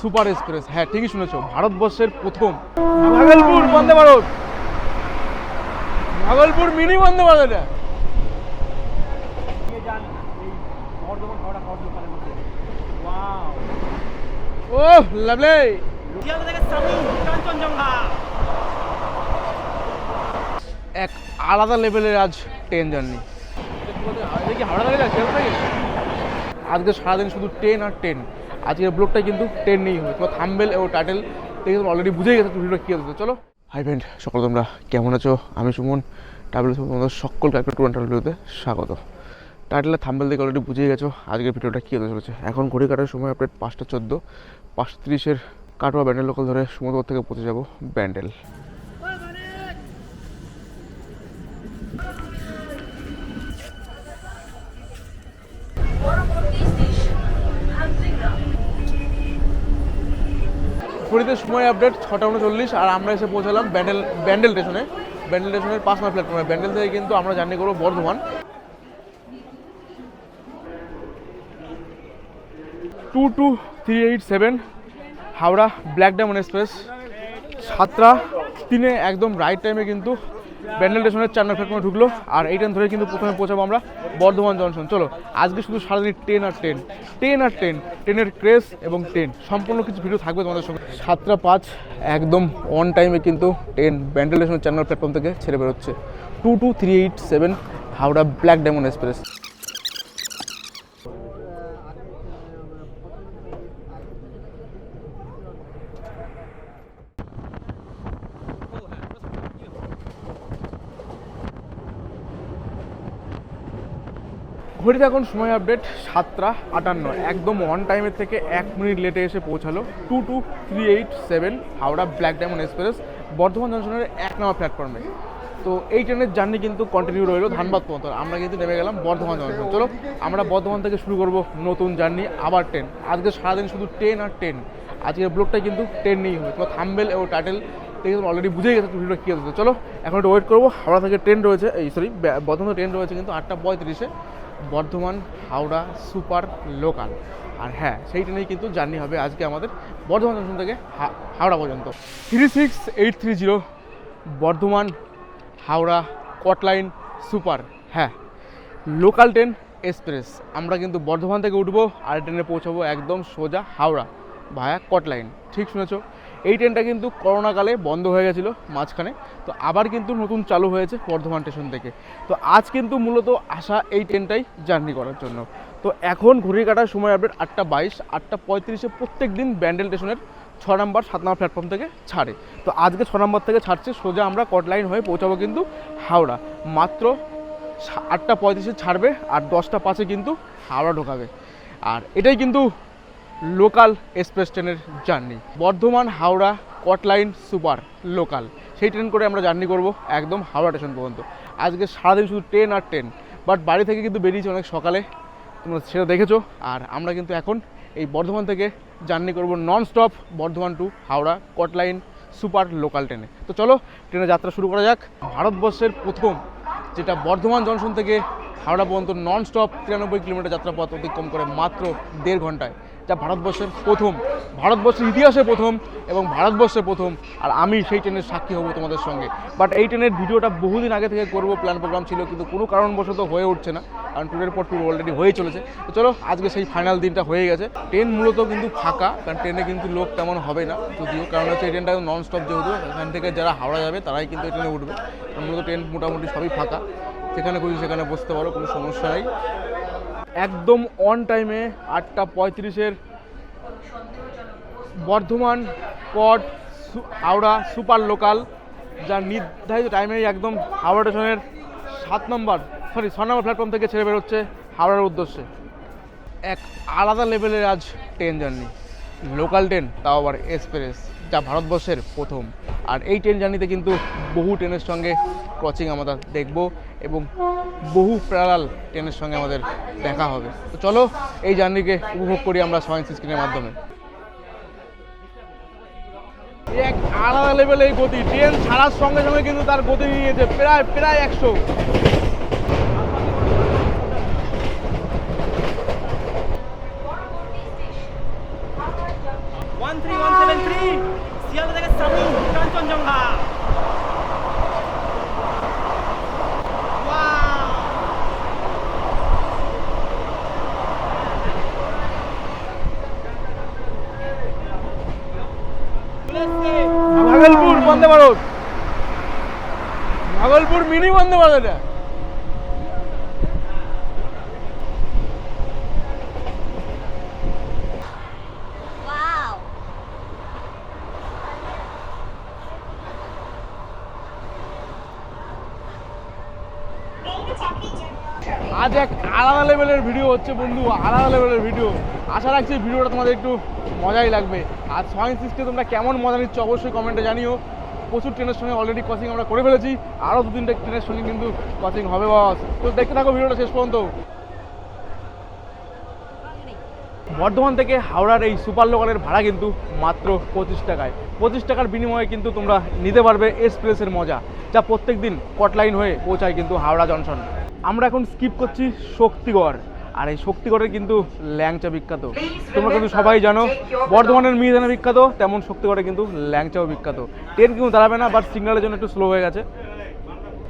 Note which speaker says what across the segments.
Speaker 1: Super express. হ্যাঁ ঠিকই শুনেছো ভারতবর্ষের প্রথম ভাগলপুর বন্দে ভারত। ভাগলপুর মিনি বন্দে ভারত। এটা ও লাভলি। এক আলাদা লেভেলের আজ ট্রেন জার্নি। আজকে সারাদিন শুধু ট্রেন আর ট্রেন। আজকের ব্লগটা কিন্তু ট্রেন নিয়েই হবে। তোমার থাম্বেল এবং টাইটেল থেকে তুমি অলরেডি বুঝেই গেছো ভিডিওটা কী হচ্ছে চলো। হাই ফ্রেন্ড সকল তোমরা কেমন আছো? আমি সুমন ট্রাভেল তোমাদের সকলকে একটা ট্রাভেল ভিডিওতে স্বাগত। টাইটেলের থাম্বেল থেকে অলরেডি বুঝেই গেছো আজকের ভিডিওটা কী হতে চলেছে। এখন ঘড়ি কাটার সময় আপডেট পাঁচটা চোদ্দ পাঁচটা তিরিশের কাটোয়া ব্যান্ডেল লোকাল ধরে সমুদ্র থেকে পৌঁছে যাব ব্যান্ডেল। ঘড়িতে সময় আপডেট ছটা উনচল্লিশ, আর আমরা এসে পৌঁছালাম ব্যান্ডেল ব্যান্ডেল স্টেশনে। ব্যান্ডেল স্টেশনের পাঁচ নয় প্ল্যাটফর্মে ব্যান্ডেল থেকে কিন্তু আমরা জার্নি করব Bardhaman. Two two three eight seven, Howrah black diamond express. সাতটা তিনে একদম রাইট টাইমে কিন্তু ব্যান্ডেল স্টেশনের চার নম্বর প্ল্যাটফর্মে ঢুকলো, আর এই ট্রেন ধরে কিন্তু প্রথমে পৌঁছাবো আমরা বর্ধমান জংশন চলো, আজকে শুধু সারাদিন ট্রেন আর ট্রেন ট্রেন আর ট্রেন ট্রেনের ক্রেস এবং ট্রেন সম্পূর্ণ কিছু ভিডিও থাকবে তোমাদের সঙ্গে। সাতটা পাঁচ, একদম অন টাইমে কিন্তু ট্রেন ব্যান্ডেল স্টেশনের চার নম্বর প্ল্যাটফর্ম থেকে ছেড়ে বেরোচ্ছে। Two two three eight seven Howrah black diamond express ঘড়িতে এখন সময় আপডেট সাতটা আটান্ন। একদম অন টাইমের থেকে এক মিনিট লেটে এসে পৌঁছালো। Two two three eight seven Howrah black diamond express Bardhaman জংশনের এক নম্বর প্ল্যাটফর্মে তো এই ট্রেনের জার্নি কিন্তু কন্টিনিউ রইল ধানবাদ পর্যন্ত। আমরা কিন্তু নেমে গেলাম বর্ধমান জংশন। চলো, আমরা বর্ধমান থেকে শুরু করব নতুন জার্নি আবার ট্রেন আজকে সারাদিন শুধু ট্রেন আর ট্রেন আজকের ব্লগটা কিন্তু ট্রেন নিয়েই হবে। তোমার থাম্বেল এবং টাইটেল থেকে তুমি অলরেডি বুঝে গেছো ভিডিওটা কী হচ্ছে। চলো, এখন একটু ওয়েট করব। হাওড়া থেকে ট্রেন রয়েছে, এই সরি বর্ধমান ট্রেন রয়েছে কিন্তু আটটা পঁয়ত্রিশে। Bardhaman, Howrah, super, local. আর হ্যাঁ সেই ট্রেনেই কিন্তু জার্নি হবে আজকে আমাদের বর্ধমান জংশন থেকে হাওড়া পর্যন্ত। Three six eight three zero Bardhaman, Howrah, chord line, super. হ্যাঁ লোকাল ট্রেন এক্সপ্রেস। আমরা কিন্তু বর্ধমান থেকে উঠবো, আর ট্রেনে পৌঁছাবো একদম সোজা হাওড়া, ভায়া কটলাইন। ঠিক শুনেছো? এই ট্রেনটা কিন্তু করোনাকালে বন্ধ হয়ে গেছিল মাঝখানে। তো আবার কিন্তু নতুন চালু হয়েছে বর্ধমান স্টেশন থেকে। তো আজ কিন্তু মূলত আসা এই ট্রেনটাই জার্নি করার জন্য। তো এখন ঘড়ি কাটার সময় আপডেট আটটা বাইশ, আটটা পঁয়ত্রিশে প্রত্যেক দিন ব্যান্ডেল স্টেশনের ছ নম্বর, সাত নম্বর প্ল্যাটফর্ম থেকে ছাড়ে। তো আজকে ছ নম্বর থেকে ছাড়ছে, সোজা আমরা কটলাইন হয়ে পৌঁছাবো কিন্তু হাওড়া। মাত্র আটটা পঁয়ত্রিশে ছাড়বে আর দশটা পাঁচে কিন্তু হাওড়া ঢোকাবে। আর এটাই কিন্তু লোকাল এক্সপ্রেস ট্রেনের journey. Bardhaman, Howrah, chord line, super local. সেই ট্রেন করে আমরা জার্নি করব একদম হাওড়া স্টেশন পর্যন্ত। আজকে সারাদিন শুধু ট্রেন আর ট্রেন। বাট বাড়ি থেকে কিন্তু বেরিয়েছি অনেক সকালে। তোমরা সেটা দেখেছ। আর আমরা কিন্তু এখন এই বর্ধমান থেকে জার্নি করব non stop Bardhaman to Howrah, chord line, super local ট্রেনে। তো চলো ট্রেনে যাত্রা শুরু করা যাক। ভারতবর্ষের প্রথম, যেটা বর্ধমান জংশন থেকে হাওড়া পর্যন্ত নন স্টপ তিরানব্বই কিলোমিটার যাত্রাপথ অতিক্রম করে মাত্র দেড় ঘন্টায়, যা ভারতবর্ষের প্রথম, ভারতবর্ষের ইতিহাসে প্রথম এবং ভারতবর্ষের প্রথম, আর আমি সেই ট্রেনের সাক্ষী হব তোমাদের সঙ্গে। বাট এই ট্রেনের ভিডিওটা বহুদিন আগে থেকে করব প্ল্যান প্রোগ্রাম ছিল, কিন্তু কোনো কারণবশত হয়ে উঠছে না, কারণ ট্যুরের পর ট্যুর অলরেডি হয়ে চলেছে। তো চলো, আজকে সেই ফাইনাল দিনটা হয়ে গেছে। ট্রেন মূলত কিন্তু ফাঁকা, কারণ ট্রেনে কিন্তু লোক তেমন হবে না, যদিও কারণ হচ্ছে এই ট্রেনটা নন স্টপ যেহেতু, এখান থেকে যারা হাওড়া যাবে, তারাই কিন্তু এই ট্রেনে উঠবে। মূলত ট্রেন মোটামুটি সবই ফাঁকা। যেখানে খুশি সেখানে বসতে পারো, কোনো সমস্যা নাই। একদম অন টাইমে আটটা পঁয়ত্রিশের বর্ধমান সু- হাওড়া সুপার লোকাল যা নির্ধারিত টাইমেই একদম হাওড়া স্টেশনের সাত নম্বর সরি ছ নম্বর প্ল্যাটফর্ম থেকে ছেড়ে বেরোচ্ছে হাওড়ার উদ্দেশ্যে। এক আলাদা লেভেলের আজ ট্রেন জার্নি লোকাল ট্রেন তাও আবার এক্সপ্রেস যা ভারতবর্ষের প্রথম। আর এই ট্রেন জার্নিতে কিন্তু বহু ট্রেনের সঙ্গে ক্রচিং আমরা দেখব এবং বহু প্যারালাল ট্রেনের সঙ্গে আমাদের দেখা হবে। তো চলো, এই জার্নিকে উপভোগ করি আমরা সায়েন্স স্ক্রিনের মাধ্যমে। এক আলাদা লেভেলে এই গতি। ট্রেন ছাড়ার সঙ্গে সঙ্গে কিন্তু তার গতি নিয়েছে প্রায় প্রায় একশো
Speaker 2: one three one seven three Sealdah থেকে সামি কাঞ্চনজঙ্ঘা Wow! চলে এসছে।
Speaker 1: ভাগলপুর বন্দে ভারত ভাগলপুর মিনি বন্দে ভারত এটা আজ এক আলাদা লেভেলের ভিডিও হচ্ছে বন্ধু আলাদা লেভেলের ভিডিও। আশা রাখছি ভিডিওটা তোমাদের একটু মজাই লাগবে। আর সয়েন্স সিস্টে তোমরা কেমন মজা নিচ্ছ অবশ্যই কমেন্টে জানিও। প্রচুর ট্রেনের সঙ্গে অলরেডি ক্রসিং আমরা করে ফেলেছি। আরও দু তিনটে ট্রেনের সঙ্গে কিন্তু ক্রসিং হবে বস তো দেখতে থাকো ভিডিওটা শেষ পর্যন্ত। বর্ধমান থেকে হাওড়ার এই সুপার লোকালের ভাড়া কিন্তু মাত্র পঁচিশ টাকায়। পঁচিশ টাকার বিনিময়ে কিন্তু তোমরা নিতে পারবে এক্সপ্রেসের মজা, যা প্রত্যেক দিন কটলাইন হয়ে পৌঁছায় কিন্তু হাওড়া জংশন আমরা এখন স্কিপ করছি শক্তিগড়। আর এই শক্তিগড়ের কিন্তু ল্যাংচা বিখ্যাত। তোমরা কিন্তু সবাই জানো বর্ধমানের মিহিদানা বিখ্যাত তেমন শক্তিগড়ে কিন্তু ল্যাংচাও বিখ্যাত। ট্রেন কিন্তু দাঁড়াবে না বাট সিগন্যালের জন্য একটু স্লো হয়ে গেছে।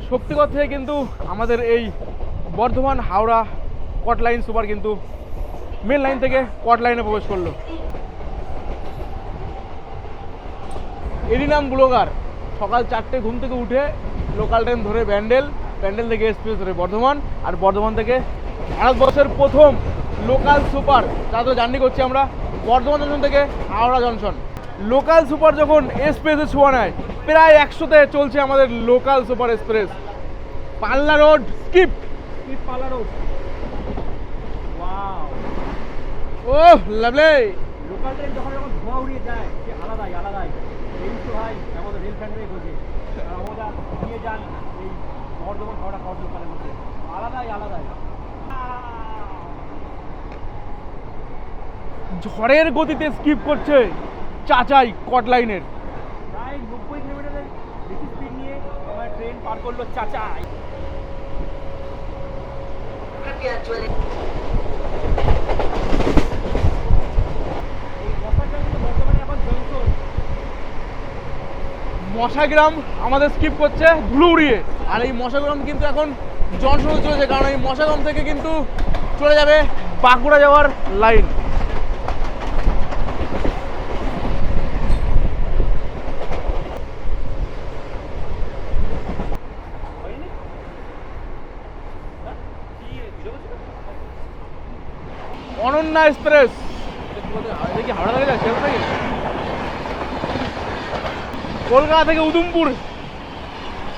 Speaker 1: শক্তিগড় থেকে কিন্তু আমাদের এই Bardhaman Howrah chord line super কিন্তু মেন লাইন থেকে কট লাইনে প্রবেশ করল। এরই নাম ব্লগার। সকাল চারটে ঘুম থেকে উঠে লোকাল ট্রেন ধরে ব্যান্ডেল প্যান্ডেল থেকে এক্সপ্রেস ধরে বর্ধমান আর বর্ধমান থেকে ভারতবর্ষের প্রথম লোকাল সুপার যা তো জার্নি করছি আমরা বর্ধমান জংশন থেকে হাওড়া জংশন লোকাল সুপার যখন এক্সপ্রেসে ছোঁয়া নেয় প্রায় একশোতে চলছে আমাদের local super express Palla road skip
Speaker 2: parlour road
Speaker 1: ও লাভলি
Speaker 2: লোকাল ট্রেন যখন যখন ধোঁয়া উড়িয়ে যায় সে আলাদাই আলাদাই। এই তো ভাই আমাদের রেল ফ্যান্ডারে বোঝে। আর আমরা নিয়ে যান এই বর্ধমান হাওড়া মধ্যে। আলাদাই আলাদাই।
Speaker 1: ঝড়ের গতিতে স্কিপ করছে চাচাই কট লাইনের
Speaker 2: প্রায় নব্বই কিলোমিটারের বেশি স্পিড নিয়ে আমার ট্রেন পার করল চাচা এই বসাটা কিন্তু বর্তমানে এখন জংশন
Speaker 1: মশাগ্রাম আমাদের স্কিপ করছে ধুলো উড়িয়ে। আর এই মশাগ্রাম কিন্তু এখন জনশনে চলেছে কারণ এই মশাগ্রাম থেকে কিন্তু চলে যাবে বাঁকুড়া যাওয়ার লাইন
Speaker 2: হয়নি হ্যাঁ? কি বুঝে বলছো?
Speaker 1: অনন্যা এক্সপ্রেস দেখি হাওড়া থেকে যাচ্ছে হাওড়া কলকাতা থেকে উদুমপুর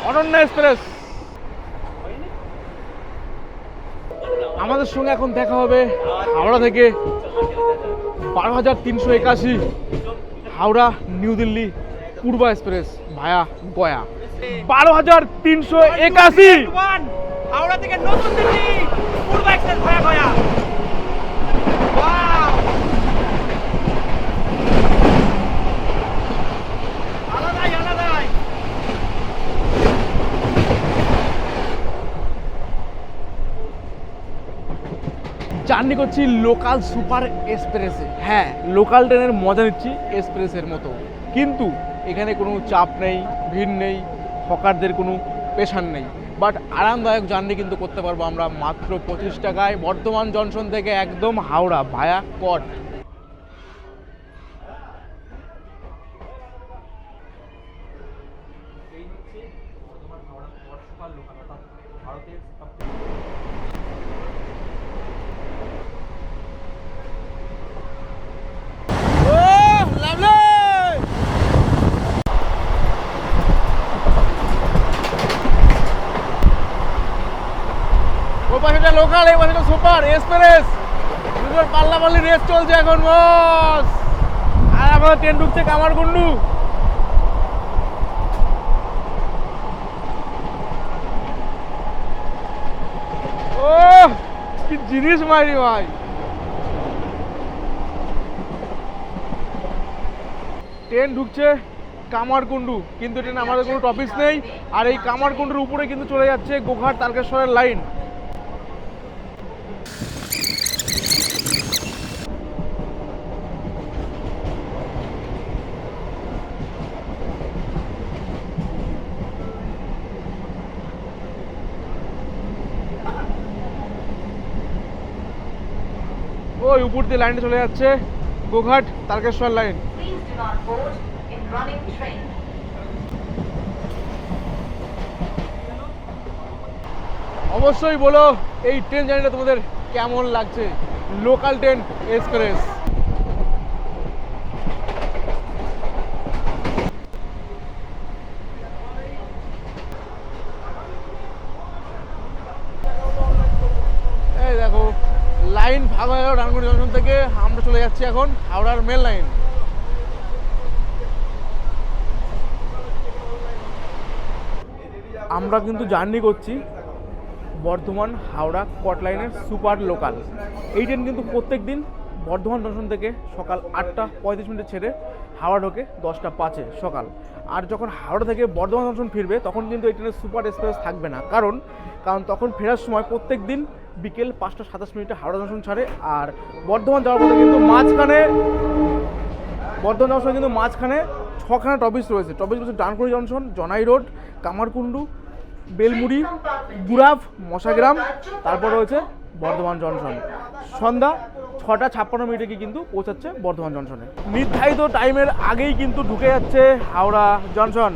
Speaker 1: অনন্যা এক্সপ্রেস আমাদের সঙ্গে এখন দেখা হবে হাওড়া থেকে বারো হাজার তিনশো একাশি Howrah new Delhi Poorva express via Gaya. বারো হাজার তিনশো একাশি।
Speaker 2: হাওড়া থেকে নতুন দিল্লি পূর্ব এক্সপ্রেস ভয়া ভয়া ওয়াও আলাদাই আলাদাই
Speaker 1: জার্নি করছি লোকাল সুপার এক্সপ্রেসে। হ্যাঁ লোকাল ট্রেনের মজা নিচ্ছি এক্সপ্রেসের মতো। কিন্তু এখানে কোনো চাপ নেই, ভিড় নেই, হকারদের কোনো পেশান নেই। বাট আরামদায়ক জার্নি কিন্তু করতে পারব আমরা মাত্র পঁচিশ টাকায় বর্ধমান জংশন থেকে একদম হাওড়া ভায়া কট
Speaker 2: এই হচ্ছে বর্ধমান হাওড়া কট সুপার লোকাল অর্থাৎ ভারতের
Speaker 1: ও লাভলি পাশেটা লোকাল এই পাশেটা সুপার এক্সপ্রেস দুটোর পাল্লাপাল্লি রেস চলছে এখন, বস। আর আমাদের ট্রেন ঢুকছে কামারকুন্ডু ও কি জিনিস মারি ভাই। ট্রেন ঢুকছে কামারকুন্ডু কিন্তু ট্রেন আমাদের কোনো টপিস নেই। আর এই কামারকুন্ডুর উপরে কিন্তু চলে যাচ্ছে গোঘাট তারকেশ্বরের লাইন ওই উপর দিয়ে লাইনটা চলে যাচ্ছে। গোঘাট তারকেশ্বর লাইন. অবশ্যই বলো এই ট্রেন জার্নিটা তোমাদের কেমন লাগছে? লোকাল ট্রেন এক্সপ্রেস এই দেখো লাইন ভাগ ডানকুনি জংশন থেকে আমরা চলে যাচ্ছি এখন হাওড়ার মেল লাইন আমরা কিন্তু জার্নি করছি বর্ধমান হাওড়া কট লাইনের সুপার লোকাল এই ট্রেন কিন্তু প্রত্যেক দিন বর্ধমান জংশন থেকে সকাল আটটা পঁয়ত্রিশ মিনিটে ছেড়ে হাওড়া ঢোকে দশটা পাঁচে সকাল। আর যখন হাওড়া থেকে বর্ধমান জংশন ফিরবে, তখন কিন্তু এই ট্রেনের সুপার এক্সপ্রেস থাকবে না। কারণ কারণ তখন ফেরার সময় প্রত্যেক দিন বিকেল পাঁচটা সাতাশ মিনিটে হাওড়া জংশন ছাড়ে, আর বর্ধমান যাওয়ার পথে কিন্তু মাঝখানে, বর্ধমান যাওয়ার কিন্তু মাঝখানে ছখানা টপিস রয়েছে। টপিস রয়েছে ডানকুড়ি জংশন, জনাই রোড, কামারকুণ্ডু, বেলমুড়ি গুরাভ মশাগ্রাম, তারপর রয়েছে বর্ধমান জংশন। সন্ধ্যা ছটা ছাপ্পান্ন মিনিটে কিন্তু পৌঁছাচ্ছে বর্ধমান জংশনে। নির্ধারিত টাইমের আগেই কিন্তু ঢুকে যাচ্ছে হাওড়া জংশন।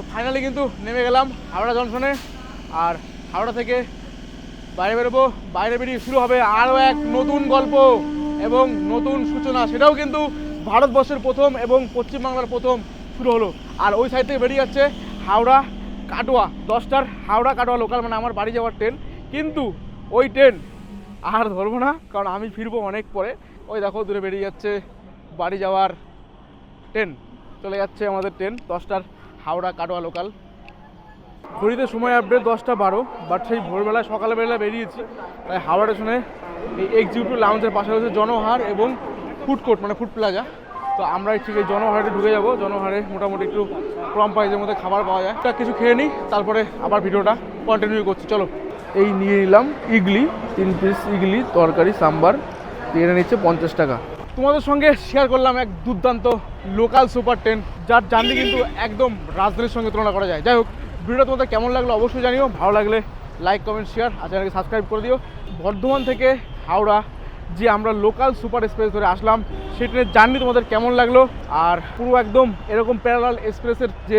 Speaker 1: তো ফাইনালি কিন্তু নেমে গেলাম হাওড়া জংশনে আর হাওড়া থেকে বাইরে বেরোবো, বাইরে বেরিয়ে শুরু হবে আরও এক নতুন গল্প এবং নতুন সূচনা। সেটাও কিন্তু ভারতবর্ষের প্রথম এবং পশ্চিমবাংলার প্রথম শুরু হলো। আর ওই সাইড থেকে বেরিয়ে যাচ্ছে হাওড়া কাটোয়া। দশটার হাওড়া কাটোয়া লোকাল মানে আমার বাড়ি যাওয়ার ট্রেন কিন্তু ওই ট্রেন আর ধরবো না, কারণ আমি ফিরবো অনেক পরে। ওই দেখো দূরে বেরিয়ে যাচ্ছে বাড়ি যাওয়ার ট্রেন চলে যাচ্ছে আমাদের ট্রেন দশটার হাওড়া কাটোয়া লোকাল ঘড়িতে সময় আপডেট দশটা বারো বাট সেই ভোরবেলায় সকালবেলা বেরিয়েছি। তাই হাওড়া স্টেশনে এই এক্সিকিউটিভ লাউঞ্জের পাশে রয়েছে জনহার এবং ফুড কোর্ট মানে ফুড প্লাজা তো আমরা ঠিক এই জনহারে ঢুকে যাব। জনহারে মোটামুটি একটু কম প্রাইসের মধ্যে খাবার পাওয়া যায়। একটা কিছু খেয়ে নিই তারপরে আবার ভিডিওটা কন্টিনিউ করছি। চলো, এই নিয়ে নিলাম ইগলি তিন পিস ইগলি তরকারি, সাম্বার। এটা নিচ্ছে পঞ্চাশ টাকা। তোমাদের সঙ্গে শেয়ার করলাম এক দুর্দান্ত লোকাল সুপার ট্রেন যার জার্নি কিন্তু একদম রাজধানীর সঙ্গে তুলনা করা যায়। যাই হোক ভিডিওটা তোমাদের কেমন লাগল অবশ্যই জানিও, ভালো লাগলে লাইক কমেন্ট শেয়ার আর চ্যানেলকে সাবস্ক্রাইব করে দিও। বর্ধমান থেকে হাওড়া যে আমরা লোকাল সুপার এক্সপ্রেস ধরে আসলাম, সেই ট্রেনের জার্নি তোমাদের কেমন লাগল? আর পুরো একদম এরকম প্যারালাল এক্সপ্রেসের যে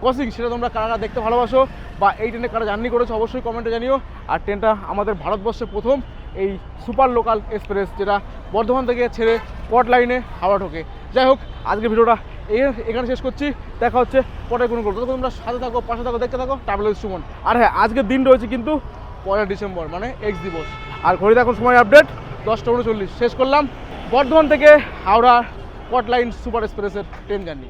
Speaker 1: ক্রসিং সেটা তোমরা কারা দেখতে ভালোবাসো বা এই ট্রেনে কারা জার্নি করেছ অবশ্যই কমেন্টে জানিও। আর ট্রেনটা আমাদের ভারতবর্ষে প্রথম এই সুপার লোকাল এক্সপ্রেস যেটা বর্ধমান থেকে ছেড়ে পট লাইনে হাওড়া ঢোকে। যাই হোক আজকে ভিডিওটা এখানে শেষ করছি। দেখা হচ্ছে পরে কোনো গল্প। তোমরা সাথে থাকো, পাশে থাকো, দেখতে থাকো। ট্রাভেল সুমন। আর হ্যাঁ আজকের দিন রয়েছে কিন্তু পয়লা ডিসেম্বর মানে এক্স দিবস। আর ঘড়ি দেখো সময় আপডেট দশটা উনচল্লিশ। শেষ করলাম বর্ধমান থেকে হাওড়া পট লাইন সুপার এক্সপ্রেসের ট্রেন জার্নি।